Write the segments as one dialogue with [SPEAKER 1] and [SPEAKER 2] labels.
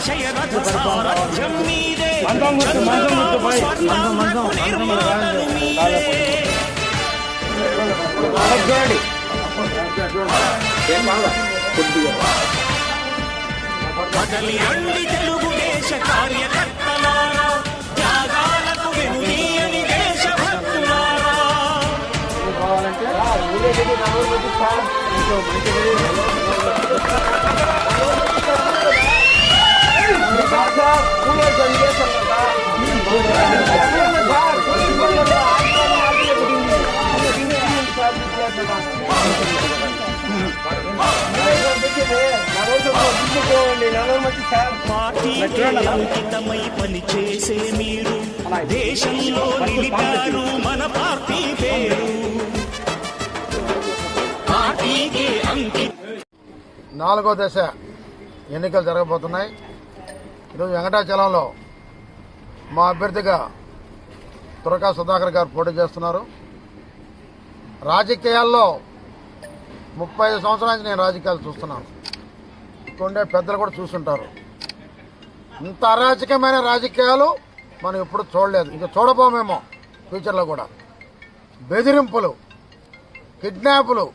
[SPEAKER 1] సారథ్యం మీదే. చంద్రబాబు
[SPEAKER 2] మంచం, మంచం,
[SPEAKER 1] స్వర్ణాంధ్ర
[SPEAKER 2] మంచం మీద రాయండి.
[SPEAKER 1] నిర్మాతలు మీరే.
[SPEAKER 2] చూడండి
[SPEAKER 1] కదలి రండి తెలుగుదేశ కార్యకర్తలారా త్యాగాలకు వెనుదీయని దేశభక్తులారా పార్టీకి అంకితమై పనిచేసే మీరు దేశంలో నిలిపారు మన పార్టీ పేరు పార్టీకి అంకిత
[SPEAKER 3] నాలుగో దశ ఎన్నికలు జరగబోతున్నాయి. ఈరోజు వెంకటాచలంలో మా అభ్యర్థిగా తురకా సుధాకర్ గారు పోటీ చేస్తున్నారు. రాజకీయాల్లో ముప్పై ఐదు సంవత్సరాల నుంచి నేను రాజకీయాలు చూస్తున్నాను. కొండే పెద్దలు కూడా చూస్తుంటారు ఇంత అరాజకమైన రాజకీయాలు మనం ఎప్పుడు చూడలేదు. ఇంకా చూడబోమేమో ఫ్యూచర్లో కూడా. బెదిరింపులు కిడ్నాపులు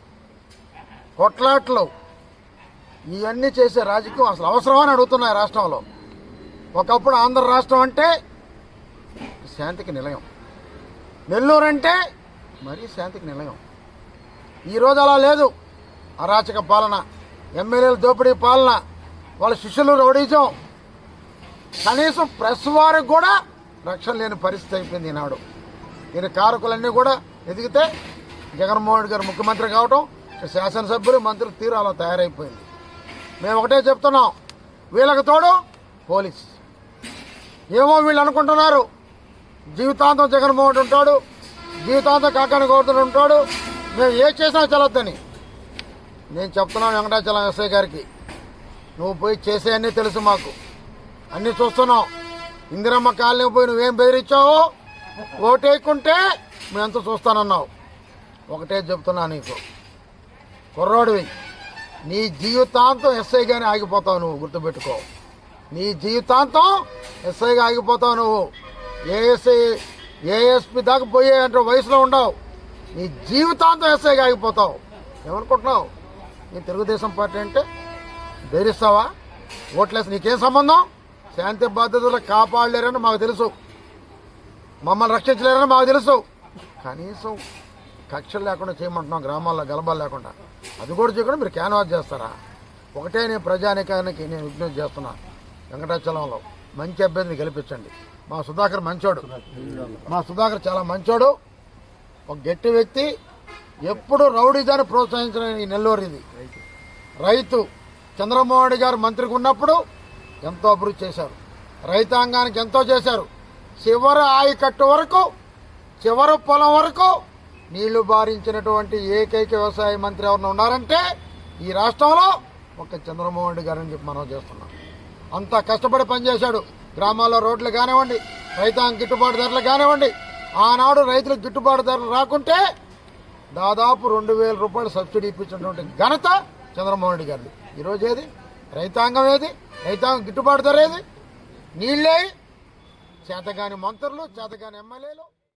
[SPEAKER 3] కొట్లాట్లు ఇవన్నీ చేసే రాజకీయం అసలు అవసరమని అడుగుతున్నాయి రాష్ట్రంలో. ఒకప్పుడు ఆంధ్ర రాష్ట్రం అంటే శాంతికి నిలయం. నెల్లూరు అంటే మరీ శాంతికి నిలయం. ఈరోజు అలా లేదు. అరాచక పాలన ఎమ్మెల్యేల దోపిడీ పాలన వాళ్ళ శిష్యులు రౌడీజం. కనీసం ప్రెస్ వారికి కూడా రక్షణ లేని పరిస్థితి అయిపోయింది ఈనాడు. ఈయన కారకులన్నీ కూడా ఎదిగితే జగన్మోహన్ రెడ్డి గారు ముఖ్యమంత్రి కావటం శాసనసభ్యులు మంత్రులు తీరు అలా తయారైపోయింది. మేము ఒకటే చెప్తున్నాం. వీళ్ళకి తోడు పోలీస్. ఏమో వీళ్ళు అనుకుంటున్నారు. జీవితాంతం జగన్మోహన్ ఉంటాడు జీవితాంతం కాకాని గౌతమ్ ఉంటాడు. మేము ఏ చేసినా చల్లొద్దని. నేను చెప్తున్నాను వెంకటాచలం ఎస్ఐ గారికి. నువ్వు పోయి చేసేయన్నీ తెలుసు మాకు. అన్నీ చూస్తున్నావు ఇందిరమ్మ కాలనీ పోయి నువ్వేం బెదిరించావో ఓటేయకుంటే మేమంతా చూస్తానన్నావు. ఒకటే చెప్తున్నా నీకు. కుర్రోడివి నీ జీవితాంతం ఎస్ఐ గానే ఆగిపోతావు నువ్వు గుర్తుపెట్టుకో. నీ జీవితాంతం ఎస్ఐగా ఆగిపోతావు నువ్వు. ఏఎస్ఐ ఏఎస్పి దాకా పోయే అంటే వయసులో ఉండవు. నీ జీవితాంతం ఎస్ఐగా ఆగిపోతావు. ఏమనుకుంటున్నావు? నీ తెలుగుదేశం పార్టీ అంటే బెదిరిస్తావా? ఓట్లేసి నీకేం సంబంధం? శాంతి బాధ్యతలు కాపాడలేరని మాకు తెలుసు. మమ్మల్ని రక్షించలేరని మాకు తెలుసు. కనీసం కక్షలు లేకుండా చేయమంటున్నాం గ్రామాల్లో గలబాలు లేకుండా. అది కూడా చేయకుండా మీరు క్యాన్వాస్ చేస్తారా? ఒకటే నేను ప్రజానికానికి నేను విజ్ఞప్తి చేస్తున్నాను వెంకటాచలంలో మంచి అభ్యర్థిని గెలిపించండి. మా సుధాకర్ మంచోడు. మా సుధాకర్ చాలా మంచోడు. ఒక గట్టి వ్యక్తి. ఎప్పుడు రౌడీజాన్ని ప్రోత్సహించిన ఈ నెల్లూరు ఇది రైతు చంద్రమోహన్ రెడ్డి గారు మంత్రికి ఉన్నప్పుడు ఎంతో అభివృద్ధి చేశారు. రైతాంగానికి ఎంతో చేశారు. చివరి ఆయకట్టు వరకు చివరి పొలం వరకు నీళ్ళు బారించినటువంటి ఏకైక వ్యవసాయ మంత్రి ఎవరైనా ఉన్నారంటే ఈ రాష్ట్రంలో ఒక చంద్రమోహన్ రెడ్డి గారని చెప్పి మనం చేస్తున్నాం. అంత కష్టపడి పనిచేశాడు. గ్రామాల్లో రోడ్లు కానివ్వండి రైతాంగ గిట్టుబాటు ధరలు కానివ్వండి ఆనాడు రైతులకు గిట్టుబాటు ధరలు రాకుంటే దాదాపు రెండు వేల రూపాయలు సబ్సిడీ ఇప్పించినటువంటి ఘనత చంద్రమోహన్ రెడ్డి గారిది. ఈరోజు ఏది? రైతాంగం ఏది? రైతాంగం గిట్టుబాటు ధర ఏది? నీళ్ళే? చేతగాని మంత్రులు చేతగాని ఎమ్మెల్యేలు